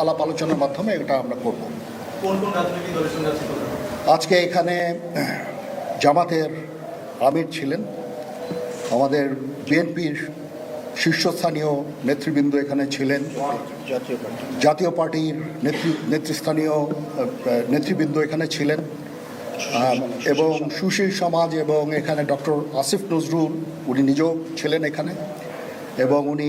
আলাপ আলোচনার মাধ্যমে এটা আমরা করব? আজকে এখানে জামাতের আমির ছিলেন। আমাদের বিএনপির শীর্ষস্থানীয় নেতৃবৃন্দ এখানে ছিলেন। জাতীয় পার্টির নেতৃ নেতৃস্থানীয় নেতৃবৃন্দ এখানে ছিলেন। এবং সুশীল সমাজ এবং এখানে ডক্টর আসিফ নজরুল উনি নিজেও ছিলেন এখানে। এবং উনি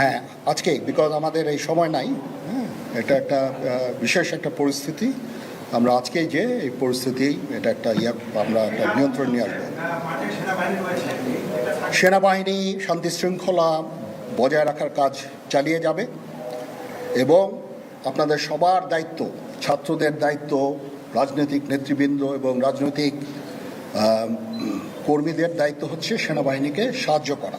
হ্যাঁ আজকেই বিকজ আমাদের এই সময় নাই। হ্যাঁ এটা একটা বিশেষ একটা পরিস্থিতি। আমরা আজকেই যে এই পরিস্থিতি এটা একটা ইয়া আমরা একটা নিয়ন্ত্রণ নিয়ে আসব। সেনাবাহিনী শান্তি শৃঙ্খলা বজায় রাখার কাজ চালিয়ে যাবে। এবং আপনাদের সবার দায়িত্ব ছাত্রদের দায়িত্ব রাজনৈতিক নেতৃবৃন্দ এবং রাজনৈতিক কর্মীদের দায়িত্ব হচ্ছে সেনাবাহিনীকে সাহায্য করা।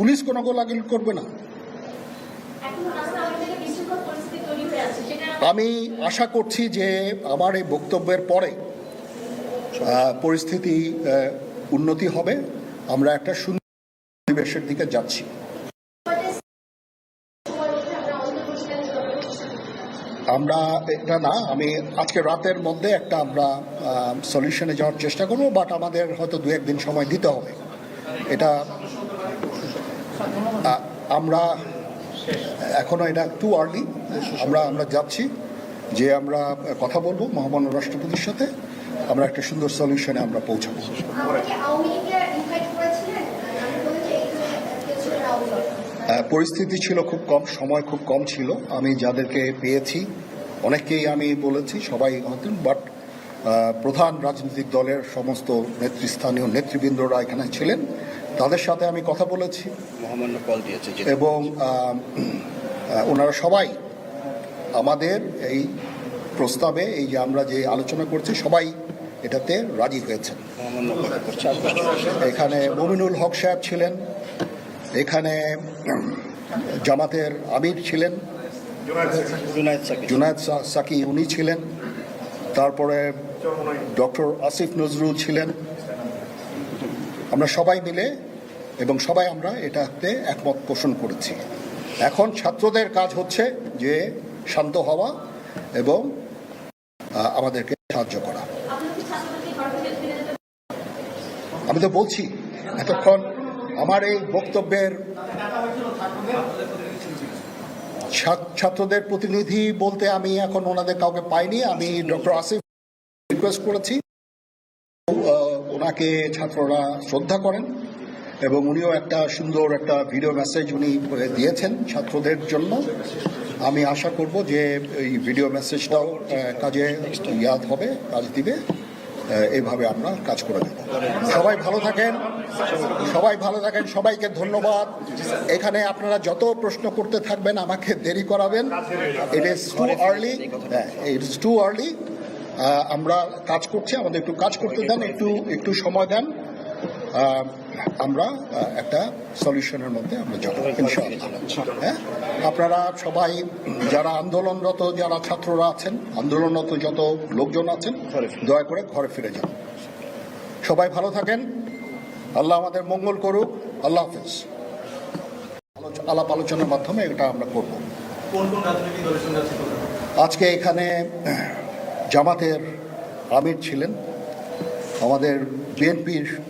পুলিশ কোনো গোলাগুলি করবে না। আমি আশা করছি যে আমার এই বক্তব্যের পরে পরিস্থিতি উন্নতি হবে। আমরা একটা সুন্দর পরিবেশের দিকে যাচ্ছি। আমরা এটা না আমি আজকে রাতের মধ্যে একটা আমরা সলিউশনে যাওয়ার চেষ্টা করব বাট আমাদের হয়তো দু একদিন সময় দিতে হবে। এটা আমরা এখনও এটা টু আর্লি আমরা আমরা যাচ্ছি যে আমরা কথা বলব মহামান্য রাষ্ট্রপতির সাথে আমরা একটা সুন্দর সলিউশনে আমরা পৌঁছাবো। পরিস্থিতি ছিল খুব কম সময় খুব কম ছিল। আমি যাদেরকে পেয়েছি অনেককেই আমি বলেছি সবাই হতেন বাট প্রধান রাজনৈতিক দলের সমস্ত নেতৃস্থানীয় নেতৃবৃন্দরা এখানে ছিলেন। তাদের সাথে আমি কথা বলেছি। মহামান্য কল দিয়েছে এবং ওনারা সবাই আমাদের এই প্রস্তাবে এই যে আমরা যে আলোচনা করছি সবাই এটাতে রাজি হয়েছেন। এখানে মমিনুল হক সাহেব ছিলেন এখানে জামাতের আমির ছিলেন জুনায়দ সাকি উনি ছিলেন তারপরে ডক্টর আসিফ নজরুল ছিলেন। আমরা সবাই মিলে এবং সবাই আমরা এটাতে একমত পোষণ করেছি। এখন ছাত্রদের কাজ হচ্ছে যে শান্ত হওয়া এবং আমাদেরকে সাহায্য করা। আমি তো বলছি, এতক্ষণ আমার এই বক্তব্যের ছাত্রদের প্রতিনিধি বলতে আমি এখন ওনাদের কাউকে পাইনি, আমি ডক্টর আসিফ রিকোয়েস্ট করেছি। ওনাকে ছাত্ররা শ্রদ্ধা করেন। এবং উনিও একটা সুন্দর একটা ভিডিও মেসেজ উনি দিয়েছেন ছাত্রদের জন্য। আমি আশা করব যে এই ভিডিও মেসেজটাও কাজে ইয়াদ হবে কাজ দিবে। আহ, এইভাবে আমরা কাজ করে দেব সবাই ভালো থাকেন সবাই ভালো থাকেন সবাইকে ধন্যবাদ। এখানে আপনারা যত প্রশ্ন করতে থাকবেন আমাকে দেরি করাবেন। It is too early it is too early আমরা কাজ করছি আমাদের একটু কাজ করতে দেন একটু একটু সময় দেন। আমরা একটা সলিউশনের মধ্যে আমরা যাব হ্যাঁ? আপনারা সবাই যারা আন্দোলনরত যারা ছাত্ররা আছেন আন্দোলনরত যত লোকজন আছেন দয়া করে ঘরে ফিরে যান। সবাই ভালো থাকেন। আল্লাহ আমাদের মঙ্গল করুক। আল্লাহ হাফেজ। আলাপ আলোচনার মাধ্যমে এটা আমরা করব? আজকে এখানে জামাতের আমির ছিলেন। আমাদের বিএনপির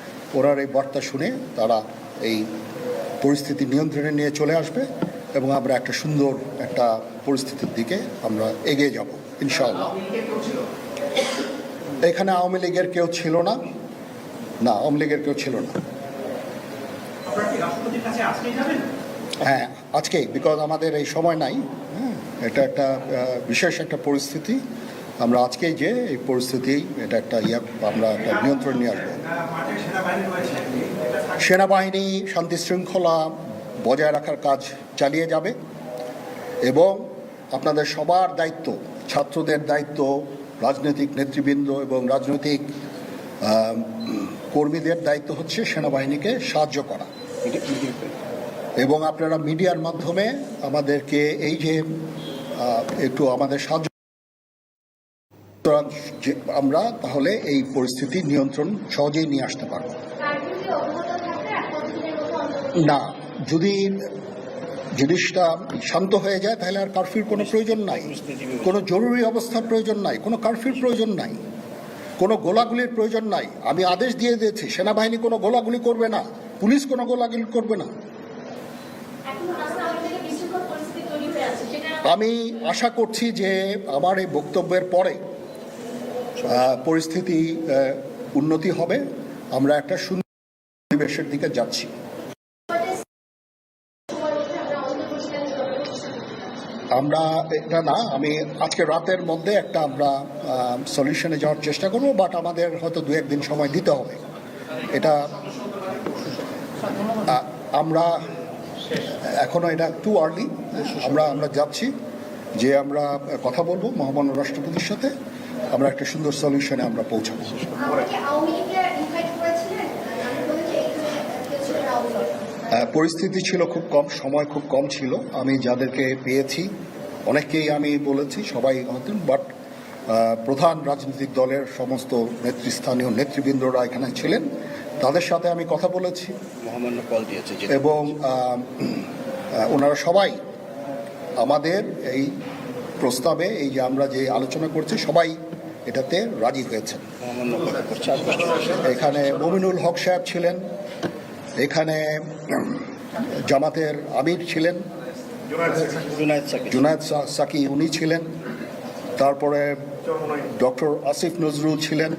ওনার এই বার্তা শুনে তারা এই পরিস্থিতি নিয়ন্ত্রণে নিয়ে চলে আসবে এবং আমরা একটা সুন্দর একটা পরিস্থিতির দিকে আমরা এগিয়ে যাব ইনশাআল্লাহ। এখানে আওয়ামী লীগের কেউ ছিল না? না আওয়ামী লীগের কেউ ছিল না। হ্যাঁ আজকেই বিকজ আমাদের এই সময় নাই। হ্যাঁ এটা একটা বিশেষ একটা পরিস্থিতি। আমরা আজকেই যে এই পরিস্থিতি, এটা একটা ইয়া, আমরা একটা নিয়ন্ত্রণ নিয়ে আসব। সেনাবাহিনী শান্তি শৃঙ্খলা বজায় রাখার কাজ চালিয়ে যাবে এবং আপনাদের সবার দায়িত্ব, ছাত্রদের দায়িত্ব, রাজনৈতিক নেতৃবৃন্দ এবং রাজনৈতিক কর্মীদের দায়িত্ব হচ্ছে সেনাবাহিনীকে সাহায্য করা। এবং আপনারা মিডিয়ার মাধ্যমে আমাদেরকে এই যে একটু আমাদের সাহায্য আমরা তাহলে এই পরিস্থিতি নিয়ন্ত্রণ সহজেই নিয়ে আসতে পারব। না, যদি জিনিসটা শান্ত হয়ে যায়, তাহলে আর কারফিউর কোনো প্রয়োজন নাই। কোনো জরুরি অবস্থার প্রয়োজন নাই, কোনো কারফিউর প্রয়োজন নাই, কোনো গোলাগুলির প্রয়োজন নাই। আমি আদেশ দিয়ে দিয়েছি, সেনাবাহিনী কোনো গোলাগুলি করবে না, পুলিশ কোনো গোলাগুলি করবে না। আমি আশা করছি যে আমার এই বক্তব্যের পরে পরিস্থিতি উন্নতি হবে। আমরা একটা সুন্দর পরিবেশের দিকে যাচ্ছি। আমরা এটা না, আমি আজকে রাতের মধ্যে একটা আমরা সলিউশনে যাওয়ার চেষ্টা করব বাট আমাদের হয়তো দু একদিন সময় দিতে হবে। এটা আমরা এখনও এটা টু আর্লি আমরা আমরা যাচ্ছি। যে আমরা কথা বলব মহামান্য রাষ্ট্রপতির সাথে। আমরা একটা সুন্দর সলিউশনে আমরা পৌঁছাবো। পরিস্থিতি ছিল খুব কম সময় খুব কম ছিল। আমি যাদেরকে পেয়েছি অনেককেই আমি বলেছি সবাই হতেন বাট প্রধান রাজনৈতিক দলের সমস্ত নেতৃস্থানীয় নেতৃবৃন্দরা এখানে ছিলেন। তাদের সাথে আমি কথা বলেছি। মহামান্য কল দিয়েছে এবং ওনারা সবাই আমাদের এই প্রস্তাবে এই যে আমরা যে আলোচনা করছি সবাই এটাতে রাজি হয়েছেন। এখানে মমিনুল হক সাহেব ছিলেন। এখানে জামাতের আমির ছিলেন। জুনায়দ সা- সাকি উনি ছিলেন। তারপরে ডক্টর আসিফ নজরুল ছিলেন।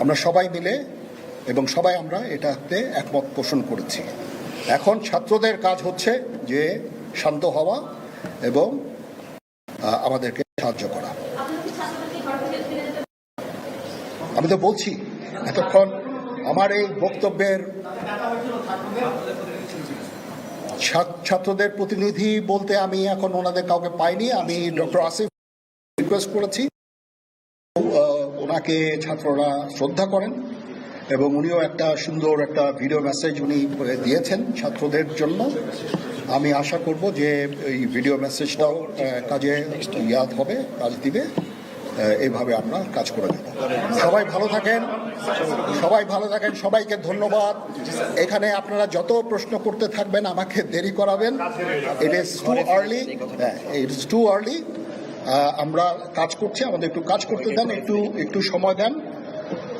আমরা সবাই মিলে এবং সবাই আমরা এটাতে একমত পোষণ করেছি। এখন ছাত্রদের কাজ হচ্ছে যে শান্ত হওয়া এবং আমাদেরকে সাহায্য করা আপনার কি ছাত্রদেরকে ঘর থেকে ফিরে যেতে আমি তো বলছি, এতক্ষণ আমার এই বক্তব্যের ছাত্রদের প্রতিনিধি বলতে আমি এখন ওনাদের কাউকে পাইনি, আমি ডক্টর আসিফ রিকোয়েস্ট করেছি। ওনাকে ছাত্ররা শ্রদ্ধা করেন এবং উনিও একটা সুন্দর একটা ভিডিও মেসেজ উনি দিয়েছেন ছাত্রদের জন্য। আমি আশা করব যে এই ভিডিও মেসেজটাও কাজে ইয়াদ হবে, কাজ দিবে। এইভাবে আমরা কাজ করে যাব সবাই ভালো থাকেন, সবাই ভালো থাকেন, সবাইকে ধন্যবাদ। এখানে আপনারা যত প্রশ্ন করতে থাকবেন, আমাকে দেরি করাবেন। It is too early it is too early আমরা কাজ করছি, আমাদের একটু কাজ করতে দেন, একটু একটু সময় দেন।